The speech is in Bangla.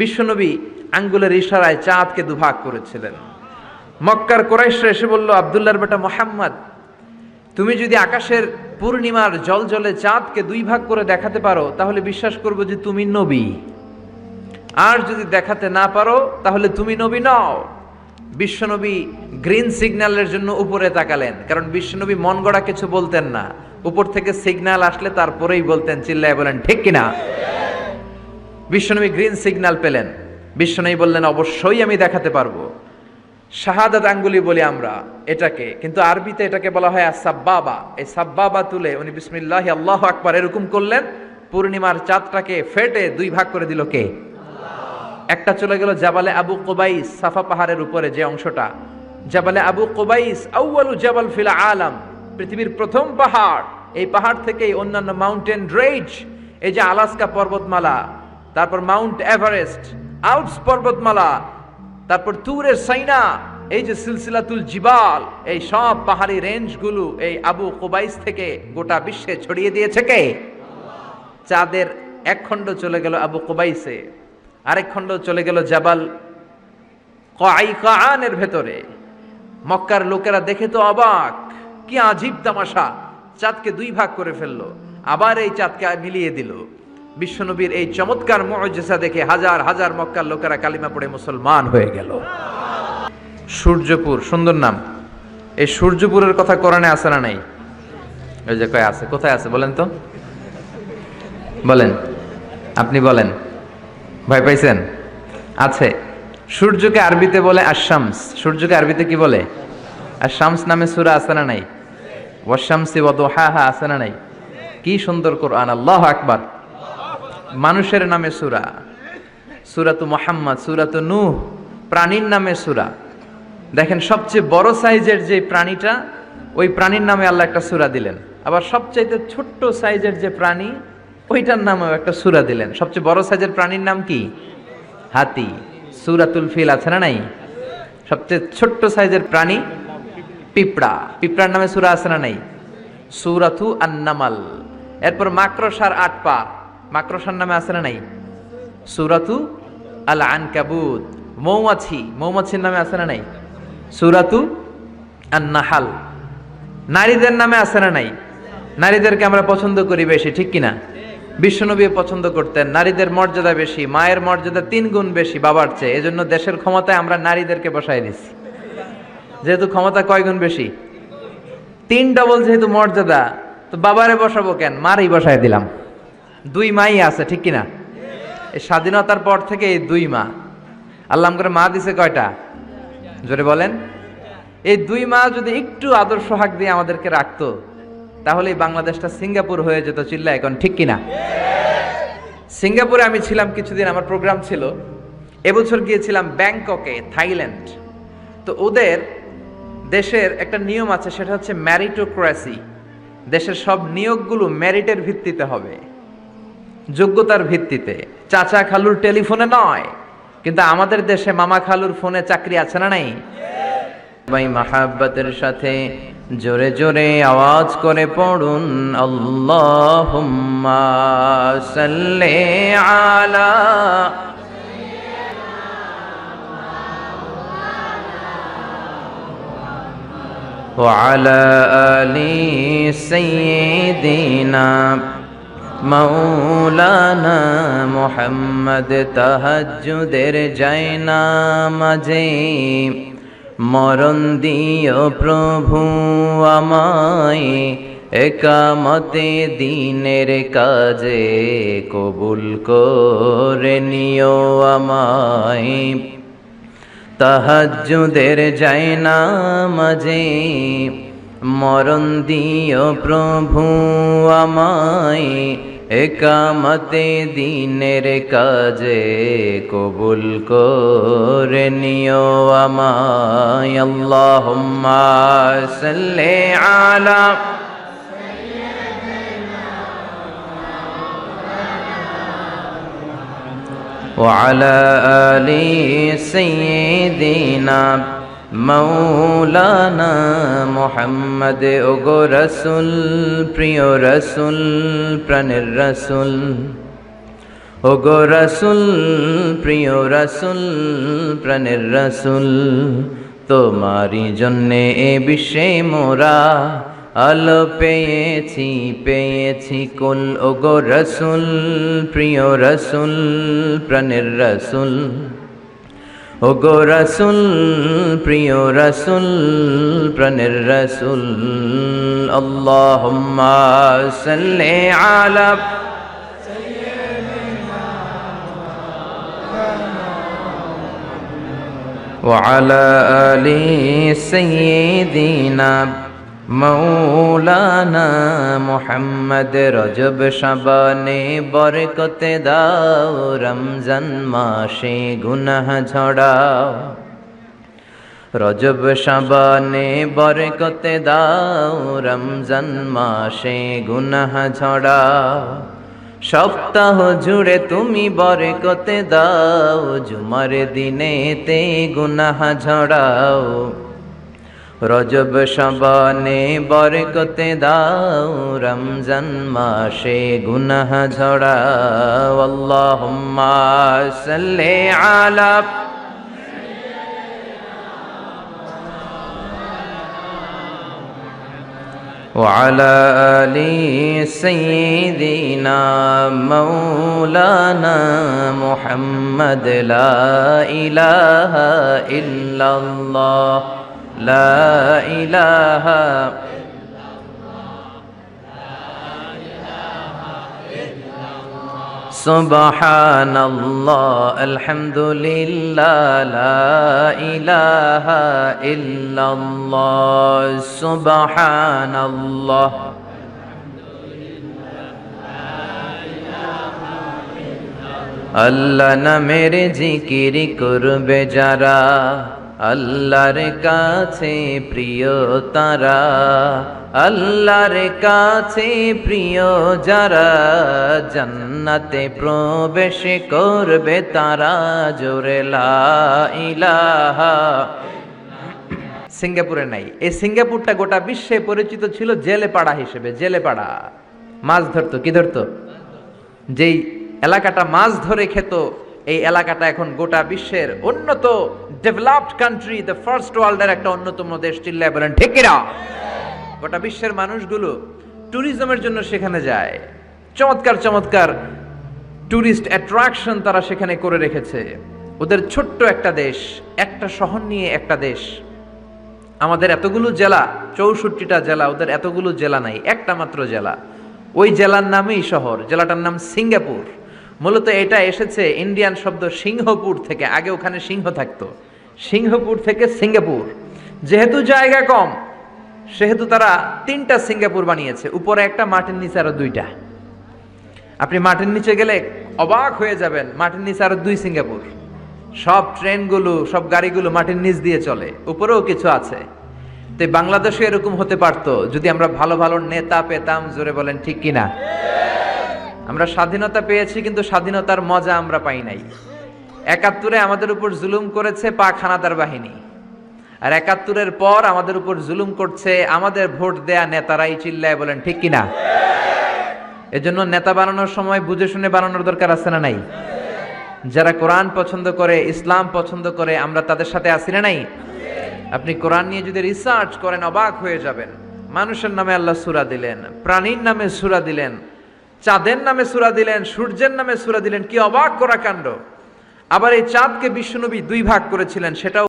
বিশ্বনবী আঙ্গুলের ইশারায় চাঁদকে দুভাগ করেছিলেন। মক্কার কোরাইশরা এসে বলল, আবদুল্লাহর বেটা মোহাম্মদ, তুমি যদি আকাশের পূর্ণিমার জল জলে চাঁদকে দুই ভাগ করে দেখাতে পারো, তাহলে বিশ্বাস করব যে তুমি নবী। আর যদি দেখাতে না পারো, তাহলে তুমি নবী নও। বিশ্বনবী গ্রিন সিগন্যালের জন্য উপরে তাকালেন, কারণ বিশ্বনবী মন গড়া কিছু বলতেন না। উপর থেকে সিগন্যাল আসলে তারপরেই বলতেন, চিল্লায় বলেন, ঠিক কিনা? বিশ্বনবী গ্রিন সিগন্যাল পেলেন। বিশ্বনবী বললেন, অবশ্যই আমি দেখাতে পারব। শাহাদাত আঙ্গুলি বলি আমরা এটাকে, কিন্তু আরবিতে এটাকে বলা হয় সাব্বাবা এই সাব্বাবা তুলে উনি বিসমিল্লাহ, আল্লাহ আকবার এরকম করলেন, পূর্ণিমার চাঁদটাকে ফেটে দুই ভাগ করে দিল কে? একটা চলে গেল জাবালে আবু কোবাইস, সাফা পাহাড়ের উপরে যে অংশটা। জাবালে আবু কোবাইস, আউয়ালু জাবাল ফিল আলাম, পৃথিবীর প্রথম পাহাড়। এই পাহাড় থেকেই অন্যান্য মাউন্টেন রেঞ্জ এই যে আলাস্কা পর্বতমালা তারপর মাউন্ট এভারেস্ট আউটস পর্বতমালা, তারপর তুরের সাইনা, এই যে সিলসিলাতুল জিবাল, এই সব পাহাড়ি রেঞ্জগুলো এই আবু কোবাইস থেকে গোটা বিশ্বে ছড়িয়ে দিয়েছে কে? চাঁদের এক খণ্ড চলে গেল আবু কোবাইসে, আরেক খণ্ড চলে গেল জাবাল কানের ভেতরে। মক্কার লোকেরা দেখে তো অবাক, কি আজীব তামাশা, চাঁদকে দুই ভাগ করে ফেলল, আবার এই চাঁদকে মিলিয়ে দিল। বিশ্বনবীর এই চমৎকার মজেসা দেখে হাজার হাজার মক্কার লোকেরা কালিমা পড়ে মুসলমান হয়ে গেল। সূর্যপুর, সুন্দর নাম। এই সূর্যপুরের কথা কোরআনে আছে না নাই? ওই যে কয় আছে, কোথায় আছে বলেন তো? বলেন, আপনি বলেন। ভয় পাইছেন? আছে। সূর্যকে আরবিতে বলে আশামস সূর্যকে আরবিতে কি বলে? আশামস নামে সুরা আছে না নাই? ওয়াশামসি ওয়াদোহা হা আছে না নাই? কি সুন্দর কোরআন, আল্লাহ আকবার। মানুষের নামে সুরা। সুরাতু মোহাম্মদ, সুরাতু নূহ, প্রাণীর নামে সুরা। দেখেন, সবচেয়ে বড় সাইজের যে প্রাণীটা, ওই প্রাণীর নামে আল্লাহ একটা সুরা দিলেন। আবার সবচাইতে ছোট্ট সাইজের যে প্রাণী, ওইটার নামেও একটা সুরা দিলেন। সবচেয়ে বড় সাইজের প্রাণীর নাম কি? হাতি। সুরাতুল ফিল আছে না নাই? সবচেয়ে ছোট্ট সাইজের প্রাণী পিঁপড়া। পিঁপড়ার নামে সুরা আছে না নাই? সুরাতু আন্নামাল। এরপর মাকড়সার আট পা। মাকড়সার নামে আছে না নাই? সুরাতু আল আনকাবুত মৌমাছি, মৌমাছির নামে আছে না নাই? সুরাতু আন্নাহাল। নারীদের নামে আছে না নাই? নারীদেরকে আমরা পছন্দ করি বেশি, ঠিক কিনা? বিশ্বনবী পছন্দ করতেন, নারীদের মর্যাদা বেশি, মায়ের মর্যাদা তিন গুণ বেশি বাবার চেয়ে, এজন্য দেশের ক্ষমতায় আমরা নারীদেরকে বসাই দিছি যেহেতু ক্ষমতা কয় গুণ বেশি? তিন ডবল যেহেতু মর্যাদা, তো বাবারে বসাবো কেন? মারই বসাই দিলাম। দুই মাই আছে, ঠিক কিনা? এই স্বাধীনতার পর থেকে এই দুই মা। আল্লাহ করে মা দিছে কয়টা? জোরে বলেন। এই দুই মা যদি একটু আদর্শ হাক দিয়ে আমাদেরকে রাখতো, তাহলে বাংলাদেশটা সিঙ্গাপুর হয়ে যেত চিল্লা এখন ঠিক কিনা? সিঙ্গাপুরে আমি ছিলাম কিছুদিন, আমার প্রোগ্রাম ছিল। এবছর গিয়েছিলাম ব্যাংককে, থাইল্যান্ড। তো ওদের দেশের একটা নিয়ম আছে, সেটা হচ্ছে ম্যারিটোক্রাসি। দেশের সব নিয়োগগুলো ম্যারিটের ভিত্তিতে হবে। যোগ্যতার ভিত্তিতে চাচা খালুর টেলিফোনে নয় কিন্তু আমাদের দেশে মামা খালুর ফোনে চাকরি আছে না নাই ভাই মাহাব্বতের সাথে জোরে জোরে আওয়াজ করে পড়ুন আল্লাহ সাল্লে আলা وعلى آل سيدنا মৌলানা মোহাম্মদ তাহাজ্জুদের জায়না মাঝে মরণ দিও প্রভু আমায়, একামতে দিনের কাজে কবুল করে নিও আমায়। তাহাজ্জুদের জায়না মাঝে মরণ দিও প্রভু আমায় একামতে দিনের কাজে কবুল করে নিও আমায় আল্লাহুম্মা সাল্লি আলা وعلى آل سيدنا মৌলানা মোহাম্মদ, ওগো রসুল, প্রিয় রসুল, প্রাণের রসুল। ও গো রসুল, প্রিয় রসুল, প্রাণের রসুল, তোমারই জন্যে এ বিশ্বে মোরা আলো পেয়েছি পেয়েছি কুল। ও গো রসুল, প্রিয় রসুল, প্রাণের রসুল। ও গো রসুল প্রিয় রসুল প্রাণের রসুল আল্লাহ সাল্লি আলা وعلى آل سيدنا মৌলানা মোহাম্মদ রজব শাবানে বরকতে দাও, রমজান মাসে গুনাহ ঝড়াও। রজব শাবানে বরকতে দাও, রমজান মাসে গুনাহ ঝড়াও। সপ্তাহ জুড়ে তুমি বরকতে দাও, জুমার দিনেতে গুনাহ ঝড়াও। রজব শাবানে বরকতে দাও রমজান মাসে গুনাহ ঝড়াও আল্লাহুম্মা সাল্লি আলা وعلى آل سيدنا مولانا محمد لا إله إلا الله لا إله سبحان الله الحمد لله لا إله إلا الله سبحان الله আল্লাহ নামের জিকির করবে যারা আল্লাহর কাছে প্রিয় তারা, আল্লাহর কাছে প্রিয় যারা, জান্নাতে প্রবেশ করবে তারা, জোরে ইলাহা। সিঙ্গাপুরে নাই। এই সিঙ্গাপুরটা গোটা বিশ্বে পরিচিত ছিল জেলে পাড়া হিসেবে জেলে পাড়া মাছ ধরতো, কি ধরতো? যেই এলাকাটা মাছ ধরে খেত এই এলাকাটা এখন গোটা বিশ্বের উন্নত ডেভেলপড কান্ট্রি দ্য ফার্স্ট ওয়ার্ল্ডের একটা অন্যতম দেশ, চিল্লায় বলেন ঠিকিরা গোটা বিশ্বের মানুষগুলো ট্যুরিজমের জন্য সেখানে যায়। চমৎকার চমৎকার ট্যুরিস্ট অ্যাট্রাকশন তারা সেখানে করে রেখেছে। ওদের ছোট্ট একটা দেশ, একটা শহর নিয়ে একটা দেশ। আমাদের এতগুলো জেলা, চৌষট্টিটা জেলা, ওদের এতগুলো জেলা নাই, একটা মাত্র জেলা। ওই জেলার নামেই শহর, জেলাটার নাম সিঙ্গাপুর। মূলত এটা এসেছে ইন্ডিয়ান শব্দ সিংহপুর থেকে, আগে ওখানে সিংহ থাকতো। সিংহপুর থেকে সিঙ্গাপুর। যেহেতু জায়গা কম, সেহেতু তারা তিনটা সিঙ্গাপুর বানিয়েছে। উপরে একটা, মাটির নিচে আরও দুইটা। আপনি মাটির নিচে গেলে অবাক হয়ে যাবেন, মাটির নিচে আরও দুই সিঙ্গাপুর। সব ট্রেনগুলো, সব গাড়িগুলো মাটির নিচ দিয়ে চলে, উপরেও কিছু আছে। তো বাংলাদেশে এরকম হতে পারতো, যদি আমরা ভালো ভালো নেতা পেতাম, জোরে বলেন ঠিক কিনা। আমরা স্বাধীনতা পেয়েছি, কিন্তু স্বাধীনতার মজা আমরা পাই নাই। একাত্তরে আমাদের উপর জুলুম করেছে পাক হানাদার বাহিনী। আর একাত্তরের পর আমাদের উপর জুলুম করছে আমাদের ভোট দেয়া নেতারাই চিল্লায় বলেন, ঠিক কিনা? এজন্য নেতা বানানোর সময় বুঝে শুনে বানানোর দরকার আছে না নাই? যারা কোরআন পছন্দ করে, ইসলাম পছন্দ করে, আমরা তাদের সাথে আসি না নাই? আপনি কোরআন নিয়ে যদি রিসার্চ করেন, অবাক হয়ে যাবেন। মানুষের নামে আল্লাহ সুরা দিলেন, প্রাণীর নামে সুরা দিলেন চাঁদের নামে সুরা দিলেন, সূর্যের নামে সুরা দিলেন, কি অবাক করা কাণ্ড। আবার এই চাঁদকে বিশ্বনবী দুই ভাগ করেছিলেন, সেটাও